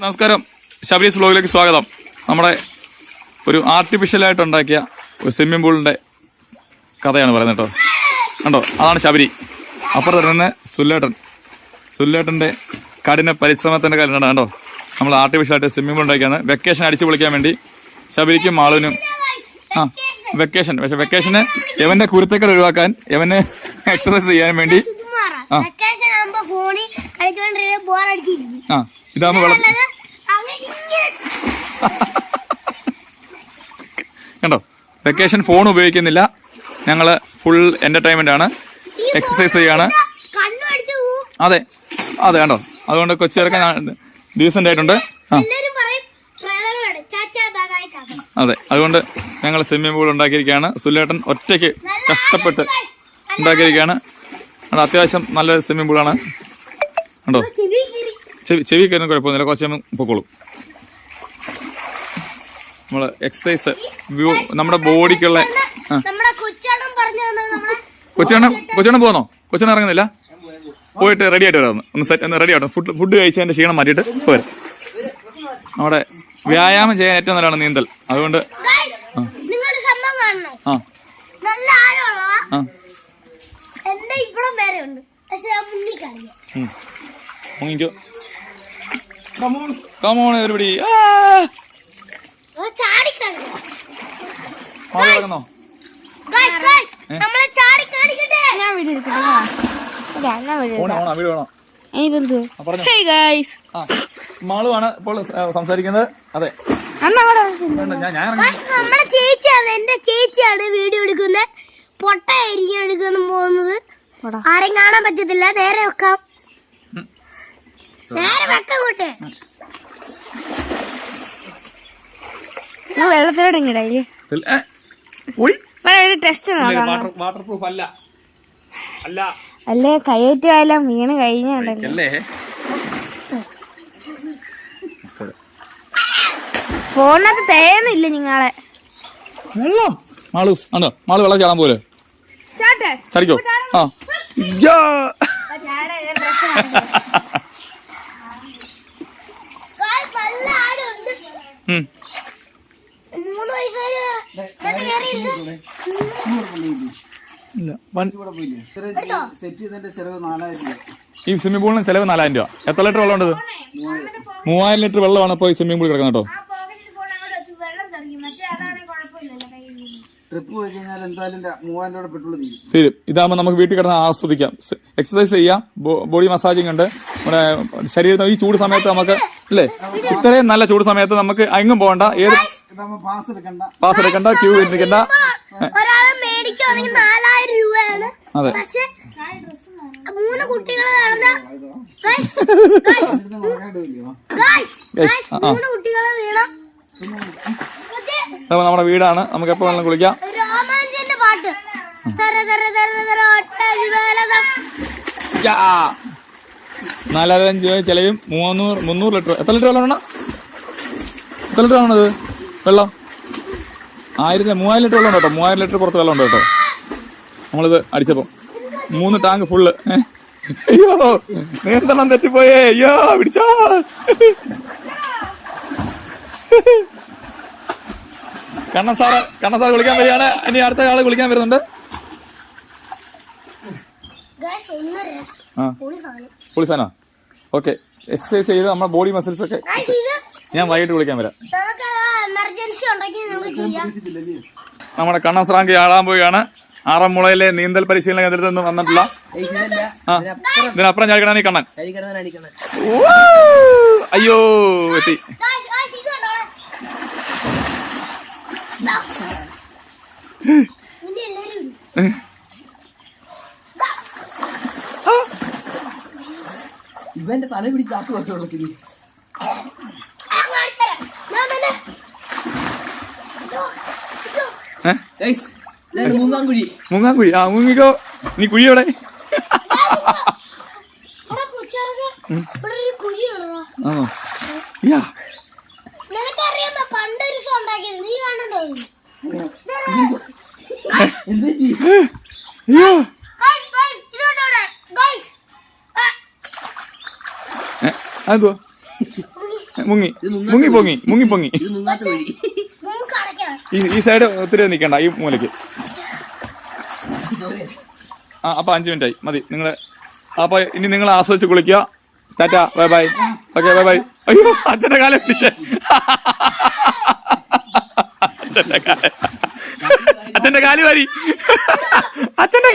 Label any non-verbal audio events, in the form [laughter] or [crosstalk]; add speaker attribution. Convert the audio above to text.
Speaker 1: നമസ്കാരം. ശബരീസ് വ്ലോഗിലേക്ക് സ്വാഗതം. നമ്മുടെ ഒരു ആർട്ടിഫിഷ്യലായിട്ട് ഉണ്ടാക്കിയ ഒരു സ്വിമ്മിംഗ് പൂളിന്റെ കഥയാണ് പറയുന്നത് കേട്ടോ. കണ്ടോ? അതാണ് ശബരി. അപ്പുറത്ത് നിന്ന് സുല്ലേട്ടൻ. സുല്ലേട്ടന്റെ കഠിന പരിശ്രമത്തിന്റെ കാര്യം കണ്ടോ? നമ്മൾ ആർട്ടിഫിഷ്യലായിട്ട് സ്വിമ്മിംഗ് പൂൾ ഉണ്ടാക്കിയാണ്. വെക്കേഷൻ അടിച്ചു പൊളിക്കാൻ വേണ്ടി ശബരിക്കും മാളുവിനും ആ വെക്കേഷൻ പക്ഷെ വെക്കേഷന് എവന്റെ കുരുത്തക്കൾ ഒഴിവാക്കാൻ എവന് എക്സസൈസ് ചെയ്യാൻ വേണ്ടി ആ. വെള്ളം കണ്ടോ? വെക്കേഷൻ ഫോൺ ഉപയോഗിക്കുന്നില്ല. ഞങ്ങൾ ഫുൾ എന്റർടൈൻമെന്റ് ആണ്. എക്സസൈസ് ചെയ്യാണ്. അതെ. അതെ കണ്ടോ? അതുകൊണ്ട് കൊച്ചിറക്കാൻ ഡീസന്റ് ആയിട്ടുണ്ട്. ആ. അതെ. അതുകൊണ്ട് ഞങ്ങൾ സ്വിമ്മിംഗ് പൂൾ ഉണ്ടാക്കിയിരിക്കുകയാണ്. സുല്ലേട്ടൻ ഒറ്റയ്ക്ക് കഷ്ടപ്പെട്ട് ഉണ്ടാക്കിയിരിക്കുകയാണ്. അത് അത്യാവശ്യം നല്ല സ്വിമ്മിംഗ് പൂളാണ് കണ്ടോ
Speaker 2: ചെവി കയറി.
Speaker 1: ചെവി കയറുന്ന കുഴപ്പമൊന്നുമില്ല. കുറച്ച് പൊക്കോളും. നമ്മൾ എക്സസൈസ് നമ്മുടെ ബോഡിക്കുള്ള
Speaker 2: കൊച്ചണം കൊച്ചണം പോന്നോ?
Speaker 1: കൊച്ചേണ്ണ ഇറങ്ങുന്നില്ല? പോയിട്ട് റെഡി ആയിട്ട് വരാം. ഒന്ന് സെറ്റ് ഒന്ന് റെഡി ആവട്ടെ. ഫുഡ് ഫുഡ് കഴിച്ചതിന്റെ ക്ഷീണം മാറ്റിയിട്ട് പോരാ. നമ്മുടെ വ്യായാമം ചെയ്യാൻ ഏറ്റവും നല്ലതാണ് നീന്തൽ. അതുകൊണ്ട് ആ. ആ. മുങ്ങിക്കോ കമോൺ എവരിബഡി
Speaker 2: അത് ചാടി കാണിക്കാം
Speaker 1: ആൾ കിടന്നോ
Speaker 2: Guys, guys, നമ്മളെ ചാടി കാണിക്കട്ടെ
Speaker 3: ഞാൻ വീഡിയോ എടുക്കട്ടെ അതാ വീഡിയോ
Speaker 1: ഓണോ ഓണോ വീട് വേണോ?
Speaker 3: ഇനിയിപ്പോ
Speaker 1: ആ പറഞ്ഞോ.
Speaker 3: ഹേ ഗൈസ്
Speaker 1: മാളുവാണ് ഇപ്പോൾ സംസാരിക്കുന്നത്. അതെ.
Speaker 2: നമ്മളെ ചേച്ചിയാണ് എന്റെ ചേച്ചിയാണ് വീഡിയോ എടുക്കുന്നത്. പൊട്ടയായിരിക്കും എടുക്കുന്നു പോകുന്നത്. ആരെയും കാണാൻ പറ്റത്തില്ല. നേരെ വെക്കാം
Speaker 1: ഉം.
Speaker 2: നേരെ വെക്കാം കൂട്ടെ
Speaker 3: നിങ്ങൾ വെള്ളത്തിലോട്ട് ഒരു ടെസ്റ്റ്
Speaker 1: വാട്ടർ പ്രൂഫ് അല്ല. അല്ല.
Speaker 3: അല്ലേ കയ്യേറ്റുമായാലും വീണ് കഴിഞ്ഞുണ്ടല്ലോ
Speaker 1: അല്ലേ
Speaker 3: ഫോണിനകത്ത് തേയുന്നില്ല നിങ്ങളെ.
Speaker 1: വെള്ളം. മാളൂസ് ആണോ മാൾ വെള്ളം ചാടാൻ പോലെ
Speaker 3: ചാട്ടെ.
Speaker 1: ചടിക്കോ? ആ. ഈ സ്വിമ്മിംഗ് പൂളിന് ചെലവ് നാലായിരം രൂപ. എത്ര ലിറ്റർ വെള്ളം ഉണ്ട്? മൂവായിരം ലിറ്റർ വെള്ളമാണ് ഇപ്പോൾ ഈ സ്വിമ്മിംഗ് പൂളിൽ കിടക്കുന്നത് കേട്ടോ.
Speaker 4: ട്രിപ്പ് പോയി കഴിഞ്ഞാൽ എന്തായാലും ര- മൂവായിരം രൂപ പെട്രോൾ തീരും.
Speaker 1: ശരി ഇതാകുമ്പോൾ നമുക്ക് വീട്ടിൽ കിടന്ന് ആസ്വദിക്കാം. എക്സസൈസ് ചെയ്യാം. ബോഡി മസാജിങ് ഉണ്ട്. നമ്മുടെ ശരീരത്തിന് ഈ ചൂട് സമയത്ത് നമുക്ക് അല്ലേ? ഇത്രയും നല്ല ചൂട് സമയത്ത് നമുക്ക് എങ്ങും പോകണ്ട. ഏത്
Speaker 4: പാസ് എടുക്കണ്ട.
Speaker 1: ക്യൂ
Speaker 2: എടുക്കണ്ട
Speaker 1: അതെ.
Speaker 2: മൂന്ന് കുട്ടികൾ വീണം.
Speaker 1: നമ്മുടെ വീടാണ്. നമുക്ക് എപ്പോ വേണമെങ്കിലും കുളിക്കാം.
Speaker 2: പാട്ട് തര തര തര തര ഒട്ട വിവേലതം.
Speaker 1: യാ. നാലായിരം രൂപ ചെലവും മൂന്നൂറ് മുന്നൂറ് ലിറ്റർ. എത്ര ലിറ്റർ വെള്ളം വേണം? എത്ര ലിറ്റർ ആണത് വെള്ളം? ആയിരത്തി മൂവായിരം ലിറ്റർ വെള്ളം ഉണ്ട്? കേട്ടോ മൂവായിരം ലിറ്റർ പുറത്ത് വെള്ളം ഉണ്ട് കേട്ടോ. നമ്മളിത് അടിച്ചപ്പോൾ മൂന്ന് ടാങ്ക് ഫുള്ള്. അയ്യോ നിയന്ത്രണം തെറ്റിപ്പോയേ. അയ്യോ പിടിച്ചാ. കണ്ണൻ സാറ് കണ്ണൻ സാർ വിളിക്കാൻ വരികയാണ്. ഇനി അടുത്ത ആൾ വിളിക്കാൻ വരുന്നുണ്ട്. ആ. പൊളിസാനോ ഓക്കെ എക്സസൈസ് ചെയ്ത് നമ്മുടെ ബോഡി മസിൽസ് ഒക്കെ ഞാൻ വൈകിട്ട് വിളിക്കാൻ വരാം. നമ്മുടെ കണ്ണൻ സ്രാങ്കി ആളാൻ പോവുകയാണ്. ആറന്മുളയിലെ നീന്തൽ പരിശീലന കേന്ദ്രത്തിൽ നിന്ന് വന്നിട്ടുള്ള ഇതിനപ്പുറം ചാടിക്കണ നീ കണ്ണൻ! അയ്യോ എത്തി.
Speaker 2: Guys, [laughs]
Speaker 4: ഇവന്റെ തല പിടിച്ചാത്തു പറ്റുള്ളൂ
Speaker 2: ഞാൻ കാണിച്ചുതരാം. ഞാൻ തന്നെ. ഇതോ, ഇതോ.
Speaker 1: ഏ
Speaker 4: മൂന്നാംകുഴി
Speaker 1: മുങ്ങാൻ കുഴി ആ മുങ്ങിക്കോ നീ കുഴി എവിടെ. ആണോ യാ
Speaker 2: നിനക്കറിയാമോ
Speaker 1: അതെന്തുവാ [laughs] മുങ്ങി. മുങ്ങി പൊങ്ങി മുങ്ങി പൊങ്ങി. ഈ സൈഡ് ഒത്തിരി നിൽക്കണ്ട ഈ മൂലയ്ക്ക്. ആ അപ്പൊ അഞ്ചു മിനിറ്റ് ആയി മതി നിങ്ങൾ അപ്പൊ ഇനി നിങ്ങൾ ആസ്വദിച്ച് കുളിക്കുക. Tata bye bye. Okay bye bye. അയ്യോ അച്ഛന്റെ കാലം പിടിച്ചേ. അച്ഛന്റെ കാൽ. അച്ഛന്റെ കാൽ വരി. അച്ഛന്റെ